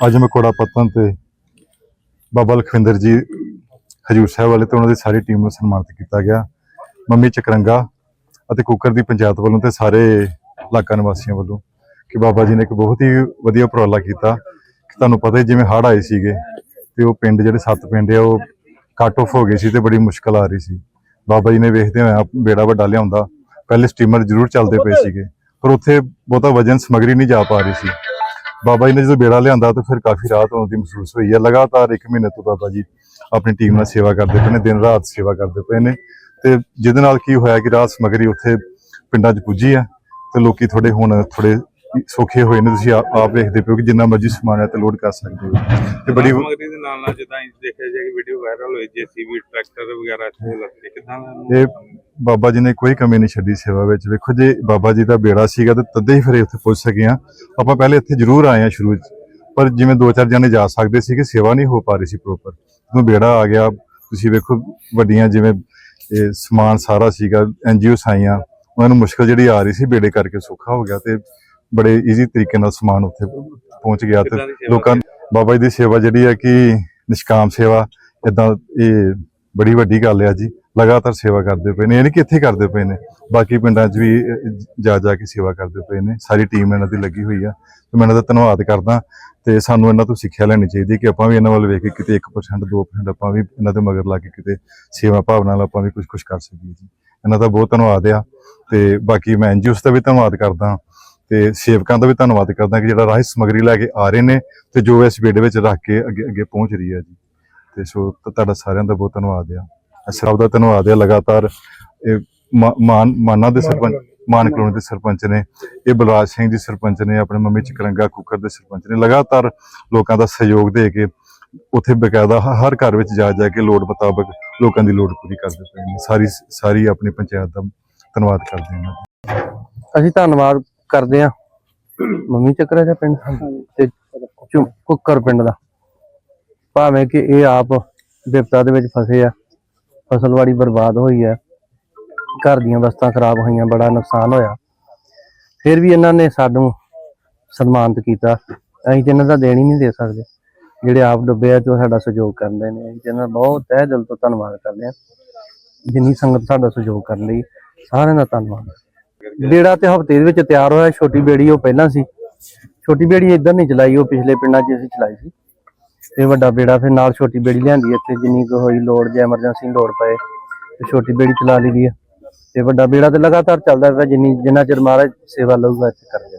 ਅੱਜ ਮੈਂ ਕੋੜਾ ਪੱਤਨ ਤੇ ਬਾਬਾ ਲਖਵਿੰਦਰ ਜੀ ਹਜੂਰ ਸਾਹਿਬ ਵਾਲੇ ਤੇ ਉਹਨਾਂ ਦੀ ਸਾਰੀ ਟੀਮ ਨੂੰ ਸਨਮਾਨਿਤ ਕੀਤਾ ਗਿਆ। ਮੰਮੀ ਚਕਰੰਗਾ ਅਤੇ ਕੁੱਕਰ ਦੀ ਪੰਚਾਇਤ ਵੱਲੋਂ ਤੇ ਸਾਰੇ ਇਲਾਕਾ ਨਿਵਾਸੀਆਂ ਵੱਲੋਂ ਕਿ ਬਾਬਾ ਜੀ ਨੇ ਇੱਕ ਬਹੁਤ ਹੀ ਵਧੀਆ ਉਪਰਾਲਾ ਕੀਤਾ ਕਿ ਤੁਹਾਨੂੰ ਪਤਾ ਹੀ ਜਿਵੇਂ ਹੜ੍ਹ ਆਏ ਸੀਗੇ ਤੇ ਉਹ ਪਿੰਡ ਜਿਹੜੇ ਸੱਤ ਪਿੰਡ ਆ, ਉਹ ਕੱਟ ਆਫ ਹੋ ਗਏ ਸੀ ਤੇ ਬੜੀ ਮੁਸ਼ਕਲ ਆ ਰਹੀ ਸੀ। ਬਾਬਾ ਜੀ ਨੇ ਵੇਖਦੇ ਹੋਇਆ ਬੇੜਾ ਵੱਡਾ ਲਿਆਉਂਦਾ। ਪਹਿਲੇ ਸਟੀਮਰ ਜ਼ਰੂਰ ਚੱਲਦੇ ਪਏ ਸੀਗੇ, ਪਰ ਉੱਥੇ ਬਹੁਤਾ ਵਜਨ ਸਮਗਰੀ ਨਹੀਂ ਜਾ ਪਾ ਰਹੀ ਸੀ। ਬਾਬਾ ਜੀ ਨੇ ਜਦੋਂ ਬੇੜਾ ਲਿਆਂਦਾ ਤਾਂ ਫਿਰ ਕਾਫੀ ਰਾਹਤ ਆਉਂਦੀ ਮਹਿਸੂਸ ਹੋਈ ਹੈ। ਲਗਾਤਾਰ 1 ਮਹੀਨੇ ਤੋਂ ਬਾਬਾ ਜੀ ਆਪਣੀ ਟੀਮ ਨਾਲ ਸੇਵਾ ਕਰਦੇ ਪਏ ਨੇ ਦਿਨ ਰਾਤ ਸੇਵਾ ਕਰਦੇ ਪਏ ਨੇ। ਤੇ ਜਿਹਦੇ ਨਾਲ ਕੀ ਹੋਇਆ ਕਿ ਰਾਤ ਸਮਗਰੀ ਉੱਥੇ ਪਿੰਡਾਂ 'ਚ ਪੁੱਜੀ ਆ ਤੇ ਲੋਕੀ ਥੋੜੇ ਹੁਣ ਥੋੜੇ ਸੌਖੇ ਹੋਏ ਨੇ। ਤੁਸੀਂ ਆਪ ਵੇਖਦੇ ਪਿਓ ਕਿ ਜਿੰਨਾ ਮਰਜ਼ੀ ਸਮਾਨ ਹੈ ਤੇ ਲੋਡ ਕਰ ਸਕਦੇ ਹੋ। ਤੇ ਬੜੀ ਸਮਗਰੀ ਦੇ ਨਾਲ ਨਾਲ ਜਿੱਦਾਂ ਦੇਖਿਆ ਜਾਏ ਕਿ ਵੀਡੀਓ ਵਾਇਰਲ ਹੋਈ ਜੀਸੀਬੀ ਟਰੈਕਟਰ ਵਗੈਰਾ ਇੱਥੇ ਲੱਗੇ ਕਿਦਾਂ ਇਹ ਬਾਬਾ ਜੀ ਨੇ ਕੋਈ ਕਮੀ ਨਹੀਂ ਛੱਡੀ ਸੇਵਾ ਵਿੱਚ। ਵੇਖੋ ਜੇ ਬਾਬਾ ਜੀ ਦਾ ਬੇੜਾ ਸੀਗਾ ਤੇ ਤਦੇ ਹੀ ਫਿਰ ਇੱਥੇ ਪਹੁੰਚ ਸਕੇ ਆ ਆਪਾਂ ਪਹਿਲੇ ਇੱਥੇ ਜ਼ਰੂਰ ਆਏ ਆ ਸ਼ੁਰੂ ਚ ਪਰ ਜਿਵੇਂ ਦੋ ਚਾਰ ਜਣੇ ਜਾ ਸਕਦੇ ਸੀ ਕਿ ਸੇਵਾ ਨਹੀਂ ਹੋ ਪਾ ਰਹੀ ਸੀ ਪ੍ਰੋਪਰ ਜਦੋਂ ਬੇੜਾ ਆ ਗਿਆ ਤੁਸੀਂ ਵੇਖੋ ਵੱਡੀਆਂ ਜਿਵੇਂ ਇਹ ਸਮਾਨ ਸਾਰਾ ਸੀਗਾ ਐਨਜੀਓ ਸਾਈਆਂ ਉਹਨਾਂ ਨੂੰ ਮੁਸ਼ਕਲ ਜਿਹੜੀ ਆ ਰਹੀ ਸੀ ਬੇੜੇ ਕਰਕੇ ਸੌਖਾ ਹੋ ਗਿਆ ਤੇ ਬੜੇ ਈਜ਼ੀ ਤਰੀਕੇ ਨਾਲ ਸਮਾਨ ਉੱਥੇ ਪਹੁੰਚ ਗਿਆ ਤੇ ਲੋਕਾਂ ਬਾਬਾ ਜੀ ਦੀ ਸੇਵਾ ਜਿਹੜੀ ਹੈ ਕਿ ਨਿਸ਼ਕਾਮ ਸੇਵਾ ਇਦਾਂ ਇਹ ਬੜੀ ਵੱਡੀ ਗੱਲ ਹੈ ਜੀ। ਲਗਾਤਾਰ ਸੇਵਾ ਕਰਦੇ ਪਏ ਨੇ, ਯਾਨੀ ਕਿ ਇੱਥੇ ਕਰਦੇ ਪਏ ਨੇ। ਬਾਕੀ ਪਿੰਡਾਂ 'ਚ ਵੀ ਜਾ ਜਾ ਕੇ ਸੇਵਾ ਕਰਦੇ ਪਏ ਨੇ। ਸਾਰੀ ਟੀਮ ਇਹਨਾਂ ਦੀ ਲੱਗੀ ਹੋਈ ਆ। ਤੇ ਮੈਂ ਇਹਨਾਂ ਦਾ ਧੰਨਵਾਦ ਕਰਦਾ ਤੇ ਸਾਨੂੰ ਇਹਨਾਂ ਤੋਂ ਸਿੱਖਿਆ ਲੈਣੀ ਚਾਹੀਦੀ ਹੈ ਕਿ ਆਪਾਂ ਵੀ ਇਹਨਾਂ ਵੱਲ ਵੇਖ ਕੇ ਕਿਤੇ 1% 2% ਆਪਾਂ ਵੀ ਇਹਨਾਂ ਦੇ ਮਗਰ ਲਾ ਕੇ ਕਿਤੇ ਸੇਵਾ ਭਾਵਨਾ ਨਾਲ ਆਪਾਂ ਵੀ ਕੁਝ ਕੁਝ ਕਰ ਸਕੀਏ ਜੀ। ਇਹਨਾਂ ਦਾ ਬਹੁਤ ਧੰਨਵਾਦ ਆ। ਤੇ ਬਾਕੀ ਮੈਂ ਐਨਜੀਓਸ ਦਾ ਵੀ ਧੰਨਵਾਦ ਕਰਦਾ। ਤੇ ਸੇਵਕਾਂ ਦਾ ਵੀ ਧੰਨਵਾਦ ਕਰਦਾ ਕਿ ਜਿਹੜਾ ਰਾਹੀ ਸਮਗਰੀ ਲੈ ਕੇ ਆ ਰਹੇ ਨੇ ਤੇ ਜੋ ਇਸ ਬੇੜੇ ਵਿੱਚ ਰੱਖ ਕੇ ਅੱਗੇ ਅੱਗੇ ਪਹੁੰਚ ਰਹੀ ਹੈ ਜੀ। ਤੇ ਸੋ ਤੁਹਾਡਾ ਸਾਰਿਆਂ ਦਾ ਬਹੁਤ ਧੰਨਵਾਦ ਆ। ਅਸ਼ਰਾਫ ਦਾ ਧੰਨਵਾਦ ਆ ਲਗਾਤਾਰ ਇਹ ਮਾਨ ਮਾਨਾ ਦੇ ਸਰਪੰਚ ਮਾਨ ਕਲੋਨੀ ਦੇ ਸਰਪੰਚ ਨੇ ਇਹ ਬਲਰਾਜ ਸਿੰਘ ਜੀ ਸਰਪੰਚ ਨੇ ਆਪਣੇ ਮੰਮੀ ਚਕਰੰਗਾ ਕੁੱਕਰ ਦੇ ਸਰਪੰਚ ਨੇ ਲਗਾਤਾਰ ਲੋਕਾਂ ਦਾ ਸਹਿਯੋਗ ਦੇ ਕੇ ਉੱਥੇ ਬਕਾਇਦਾ ਹ- ਹਰ ਘਰ ਵਿੱਚ ਜਾ ਜਾ ਕੇ ਲੋੜ ਮੁਤਾਬਕ ਲੋਕਾਂ ਦੀ ਲੋੜ ਪੂਰੀ ਕਰਦੇ ਪਏ ਨੇ। ਸਾਰੀ ਸਾਰੀ ਆਪਣੀ ਪੰਚਾਇਤ ਦਾ ਧੰਨਵਾਦ ਕਰਦੇ ਹਾਂ ਅਸੀਂ ਧੰਨਵਾਦ ਕਰਦੇ ਆ ਮੰਮੀ ਚੱਕਰਾ ਦਾ ਪਿੰਡ ਤੇ ਕੁੱਕਰ ਪਿੰਡ ਦਾ। ਭਾਵੇਂ ਕਿ ਇਹ ਆਪ ਵਿਪਤਾ ਦੇ ਵਿੱਚ ਫਸੇ ਆ ਫਸਲਵਾੜੀ ਬਰਬਾਦ ਹੋਈ ਹੈ। ਘਰ ਦੀਆਂ ਵਸਤਾਂ ਖਰਾਬ ਹੋਈਆਂ, ਬੜਾ ਨੁਕਸਾਨ ਹੋਇਆ। ਫਿਰ ਵੀ ਇਹਨਾਂ ਨੇ ਸਾਨੂੰ ਸਨਮਾਨਿਤ ਕੀਤਾ। ਅਸੀਂ ਤੇ ਇਹਨਾਂ ਦਾ ਦੇਣ ਹੀ ਨਹੀਂ ਦੇ ਸਕਦੇ। ਜਿਹੜੇ ਆਪ ਡੁੱਬੇ ਆ ਜੋ ਸਾਡਾ ਸਹਿਯੋਗ ਕਰਦੇ ਨੇ। ਅਸੀਂ ਇਹਨਾਂ ਦਾ ਬਹੁਤ ਤਹਿ ਦਿਲ ਤੋਂ ਧੰਨਵਾਦ ਕਰਦੇ ਹਾਂ। ਜਿੰਨੀ ਸੰਗਤ ਸਾਡਾ ਸਹਿਯੋਗ ਕਰਨ ਲਈ, ਸਾਰਿਆਂ ਦਾ ਧੰਨਵਾਦ। ਬੇੜਾ ਤੇ ਹਫ਼ਤੇ ਦੇ ਵਿੱਚ ਤਿਆਰ ਹੋਇਆ। ਛੋਟੀ ਬੇੜੀ ਉਹ ਪਹਿਲਾਂ ਸੀ। ਛੋਟੀ ਬੇੜੀ ਇੱਧਰ ਨਹੀਂ ਚਲਾਈ, ਉਹ ਪਿਛਲੇ ਪਿੰਡਾਂ 'ਚ ਅਸੀਂ ਚਲਾਈ ਸੀ। ਤੇ ਵੱਡਾ ਬੇੜਾ ਫਿਰ ਨਾਲ ਛੋਟੀ ਬੇੜੀ ਲਿਆਂਦੀ ਇੱਥੇ ਜਿੰਨੀ ਕੁ ਹੋਈ ਲੋੜ ਜੇ ਐਮਰਜੈਂਸੀ ਲੋੜ ਪਏ, ਤੇ ਛੋਟੀ ਬੇੜੀ ਚਲਾ ਲਈ ਦੀ ਤੇ ਵੱਡਾ ਬੇੜਾ ਤੇ ਲਗਾਤਾਰ ਚੱਲਦਾ ਪਿਆ, ਜਿੰਨੀ ਜਿੰਨਾ ਚਿਰ ਮਹਾਰਾਜ ਸੇਵਾ ਲਊਗਾ, ਇੱਥੇ ਕਰਦੇ